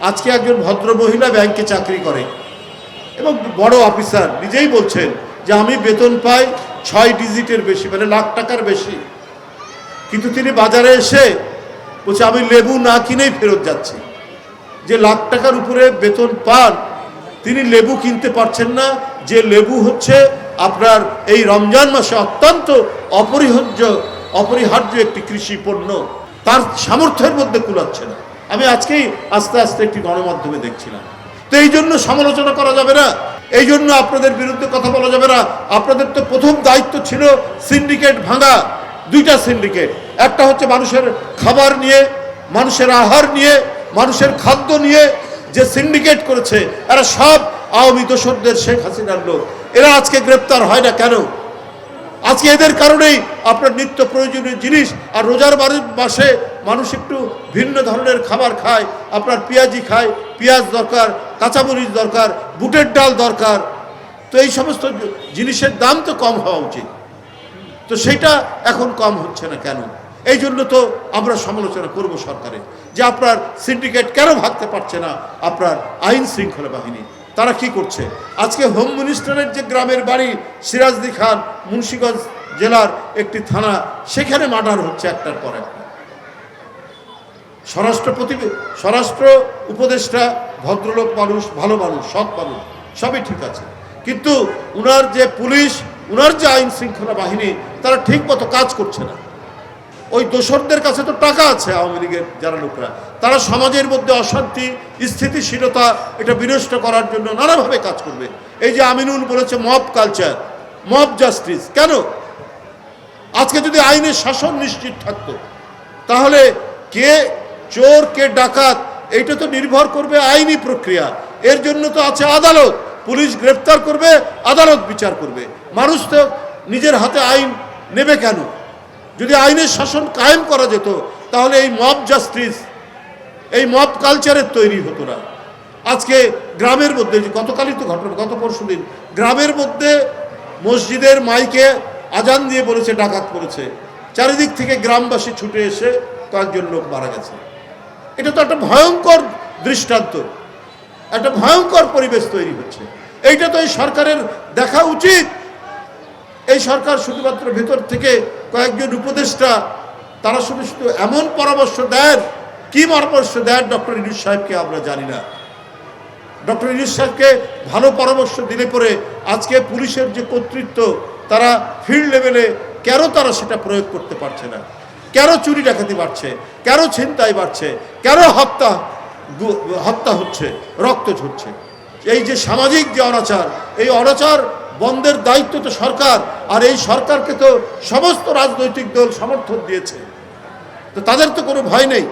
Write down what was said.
আজকে একজন ভদ্র মহিলা ব্যাংকে চাকরি করে এবং বড় অফিসার নিজেই বলছেন যে আমি বেতন পাই ছয় ডিজিটের বেশি মানে লাখ টাকার বেশি। কিন্তু তিনি বাজারে এসে বলছে, আমি লেবু না কিনেই ফেরত যাচ্ছি। যে লাখ টাকার উপরে বেতন পান, তিনি লেবু কিনতে পারছেন না। যে লেবু হচ্ছে আপনার এই রমজান মাসে অত্যন্ত অপরিহার্য অপরিহার্য একটি কৃষি পণ্য। তার সামর্থ্যের মধ্যে কুলাচ্ছে না। আমি আজকেই আস্তে আস্তে একটি গণমাধ্যমে দেখছিলাম। তো এই জন্য সমালোচনা করা যাবে না। এই জন্য আপনাদের বিরুদ্ধে কথা বলা যাবে না। আপনাদের তো প্রথম দায়িত্ব ছিল সিন্ডিকেট ভাঙা, দুইটা সিন্ডিকেট। একটা হচ্ছে মানুষের খাবার নিয়ে, মানুষের আহার নিয়ে, মানুষের খাদ্য নিয়ে যে সিন্ডিকেট করেছে, এরা সব আওয়ামী দোসরদের শেখ হাসিনার লোক। এরা আজকে গ্রেপ্তার হয় না কেন? আজকে এদের কারণেই আপনার নিত্য প্রয়োজনীয় জিনিস আর রোজার মাসে মানুষ একটু ভিন্ন ধরনের খাবার খায়, আপনার পেঁয়াজি খায়, পেঁয়াজ দরকার, কাঁচামরিচ দরকার, বুটের ডাল দরকার। তো এই সমস্ত জিনিসের দাম তো কম হওয়া উচিত। তো সেটা এখন কম হচ্ছে না কেন? এই জন্য তো আমরা সমালোচনা করব সরকারের যে আপনার সিন্ডিকেট কেন ভাগতে পারছে না আপনার আইন শৃঙ্খলা বাহিনী। তারা কি করছে? আজকে হোম মিনিস্টারের যে গ্রামের বাড়ি, সিরাজদি খান, মুন্সিগঞ্জ জেলার একটি থানা, সেখানে মার্ডার হচ্ছে একটার পর একটা। স্বরাষ্ট্র প্রতিবে, স্বরাষ্ট্র উপদেষ্টা, ভদ্রলোক মানুষ, ভালো মানুষ, সৎ মানুষ, সবই ঠিক আছে। কিন্তু উনার যে পুলিশ, উনার যে আইন শৃঙ্খলা বাহিনী, তারা ঠিক মতো কাজ করছে না। ওই দোসরদের কাছে তো টাকা আছে আওয়ামী লীগের যারা লোকরা। তারা সমাজের মধ্যে অশান্তি, স্থিতিশীলতা, এটা বিনষ্ট করার জন্য নানাভাবে কাজ করবে। এই যে আমিনুল বলেছে, মব কালচার, মব জাস্টিস কেন? আজকে যদি আইনের শাসন নিশ্চিত থাকতো, তাহলে কে চোর কে ডাকাত, এইটা তো নির্ভর করবে আইনি প্রক্রিয়া। এর জন্য তো আছে আদালত। পুলিশ গ্রেফতার করবে, আদালত বিচার করবে। মানুষ তো নিজের হাতে আইন নেবে কেন? যদি আইনের শাসন কায়েম করা যেত, তাহলে এই মব জাস্টিস, এই মব কালচারের তৈরি হতো না। আজকে গ্রামের মধ্যে গতকালই তো ঘটনা, গত পরশু দিন, গ্রামের মধ্যে মসজিদের মাইকে আজান দিয়ে বলেছে, ডাকাত পড়েছে। চারিদিক থেকে গ্রামবাসী ছুটে এসে কয়েকজন লোক মারা গেছে। এটা তো একটা ভয়ঙ্কর দৃষ্টান্ত। একটা ভয়ঙ্কর পরিবেশ তৈরি হচ্ছে। এইটা তো এই সরকারের দেখা উচিত। এই সরকার শুধুমাত্র ভেতর থেকে কয়েকজন উপদেষ্টা, তারা শুধু শুধু এমন পরামর্শ দেন, কি পরামর্শ দেন, ডক্টর ইনুস সাহেবকে আমরা জানি না। ডক্টর ইনুস সাহেবকে ভালো পরামর্শ দিলে পরে আজকে পুলিশের যে কর্তৃত্ব, তারা ফিল্ড লেভেলে কেন তারা সেটা প্রয়োগ করতে পারছে না? কেন চুরি ডাকাতি বাড়ছে? কেন ছিনতাই বাড়ছে? কেন হত্যা হত্যা হচ্ছে? রক্ত ঝরছে। এই যে সামাজিক যে অনাচার, এই অনাচার বন্ধের দায়িত্ব তো সরকার, আর এই সরকারকে তো সমস্ত রাজনৈতিক দল সমর্থন দিয়েছে। তো তাদের তো কোনো ভয় নেই।